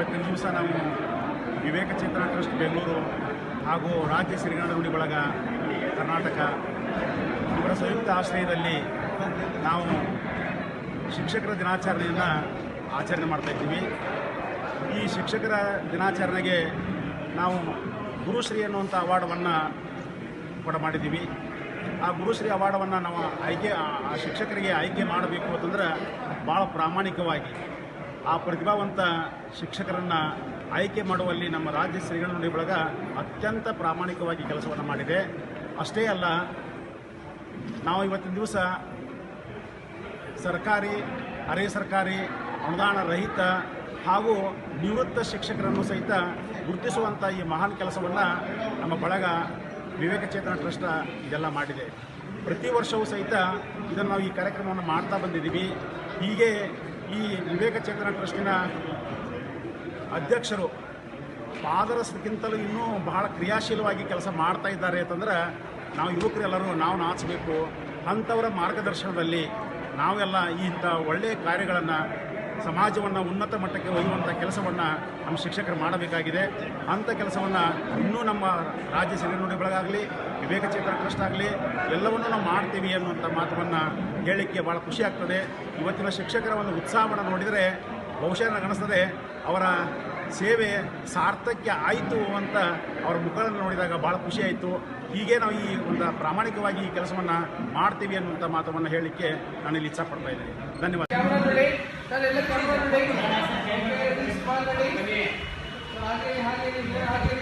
ಇವತ್ತಿನ ದಿವಸ ನಾವು ವಿವೇಕ ಚೇತನ ಟ್ರಸ್ಟ್ ಬೆಂಗಳೂರು ಹಾಗೂ ರಾಜ್ಯ ನುಡಿ ಬಳಗ ಕರ್ನಾಟಕ ಇವರ ಸಂಯುಕ್ತ ಆಶ್ರಯದಲ್ಲಿ ನಾವು ಶಿಕ್ಷಕರ ದಿನಾಚರಣೆಯನ್ನು ಆಚರಣೆ ಮಾಡ್ತಾ ಇದ್ದೀವಿ. ಈ ಶಿಕ್ಷಕರ ದಿನಾಚರಣೆಗೆ ನಾವು ಗುರುಶ್ರೀ ಅನ್ನುವಂಥ ಅವಾರ್ಡವನ್ನು ಕೂಡ ಮಾಡಿದ್ದೀವಿ. ಆ ಗುರುಶ್ರೀ ಅವಾರ್ಡನ್ನು ನಾವು ಆಯ್ಕೆ, ಆ ಶಿಕ್ಷಕರಿಗೆ ಆಯ್ಕೆ ಮಾಡಬೇಕು ಅಂತಂದ್ರೆ ಭಾಳ ಪ್ರಾಮಾಣಿಕವಾಗಿ ಆ ಪ್ರತಿಭಾವಂತ ಶಿಕ್ಷಕರನ್ನು ಆಯ್ಕೆ ಮಾಡುವಲ್ಲಿ ನಮ್ಮ ರಾಜ್ಯ ಶ್ರೀಗಳ ನುಡಿ ಬಳಗ ಅತ್ಯಂತ ಪ್ರಾಮಾಣಿಕವಾಗಿ ಕೆಲಸವನ್ನು ಮಾಡಿದೆ. ಅಷ್ಟೇ ಅಲ್ಲ, ನಾವು ಇವತ್ತಿನ ದಿವಸ ಸರ್ಕಾರಿ, ಅರೆ ಸರ್ಕಾರಿ, ಅನುದಾನ ರಹಿತ ಹಾಗೂ ನಿವೃತ್ತ ಶಿಕ್ಷಕರನ್ನು ಸಹಿತ ಗುರುತಿಸುವಂಥ ಈ ಮಹಾನ್ ಕೆಲಸವನ್ನು ನಮ್ಮ ಬಳಗ ವಿವೇಕ ಚೇತನ ಟ್ರಸ್ಟ್ ಇದೆಲ್ಲ ಮಾಡಿದೆ. ಪ್ರತಿ ವರ್ಷವೂ ಸಹಿತ ಇದನ್ನು ನಾವು ಈ ಕಾರ್ಯಕ್ರಮವನ್ನು ಮಾಡ್ತಾ ಬಂದಿದ್ದೀವಿ. ಹೀಗೆ ಈ ವಿವೇಕ ಚೇತನ ಟ್ರಸ್ಟಿನ ಅಧ್ಯಕ್ಷರು ಪಾದರಸಕ್ಕಿಂತಲೂ ಇನ್ನೂ ಬಹಳ ಕ್ರಿಯಾಶೀಲವಾಗಿ ಕೆಲಸ ಮಾಡ್ತಾ ಇದ್ದಾರೆ ಅಂತಂದ್ರೆ ನಾವು ಯುವಕರೆಲ್ಲರೂ ನಾವು ನಾಚಬೇಕು, ಅಂಥವರ ಮಾರ್ಗದರ್ಶನದಲ್ಲಿ ನಾವೆಲ್ಲ ಇಂಥ ಒಳ್ಳೆಯ ಕಾರ್ಯಗಳನ್ನು ಸಮಾಜವನ್ನು ಉನ್ನತ ಮಟ್ಟಕ್ಕೆ ಒಯ್ಯುವಂಥ ಕೆಲಸವನ್ನು ನಮ್ಮ ಶಿಕ್ಷಕರು ಮಾಡಬೇಕಾಗಿದೆ. ಅಂಥ ಕೆಲಸವನ್ನು ಇನ್ನೂ ನಮ್ಮ ರಾಜ್ಯ ಸಿರಿನುಡಿ ಬೆಳಗಾಗಲಿ, ವಿವೇಕ ಚೇತನ ಟ್ರಸ್ಟ್ ಆಗಲಿ, ಎಲ್ಲವನ್ನೂ ನಾವು ಮಾಡ್ತೀವಿ ಅನ್ನುವಂಥ ಮಾತನ್ನು ಹೇಳಲಿಕ್ಕೆ ಭಾಳ ಖುಷಿ ಆಗ್ತದೆ. ಇವತ್ತಿನ ಶಿಕ್ಷಕರ ಒಂದು ಉತ್ಸಾಹವನ್ನು ನೋಡಿದರೆ ಬಹುಶಃ ನನಗನಿಸ್ತದೆ ಅವರ ಸೇವೆ ಸಾರ್ಥಕ್ಯ ಆಯಿತು ಅಂತ ಅವರ ಮುಖಗಳನ್ನು ನೋಡಿದಾಗ ಭಾಳ ಆಯಿತು. ಹೀಗೆ ನಾವು ಈ ಒಂದು ಪ್ರಾಮಾಣಿಕವಾಗಿ ಈ ಕೆಲಸವನ್ನು ಮಾಡ್ತೀವಿ ಅನ್ನುವಂಥ ಮಾತನ್ನು ಹೇಳಲಿಕ್ಕೆ ನಾನು ಇಲ್ಲಿ ಇಚ್ಛಪಡ್ತಾ ಇದ್ದೀನಿ. ಧನ್ಯವಾದ. सर इलेक्ट्रॉन लड़ेगी आगे यहाँ के लिए आगे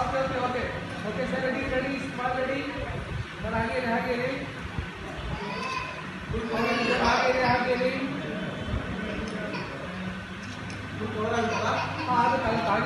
okay okay okay okay sir ready ready smart ready sir आगे यहाँ के लिए आगे यहाँ के लिए आगे।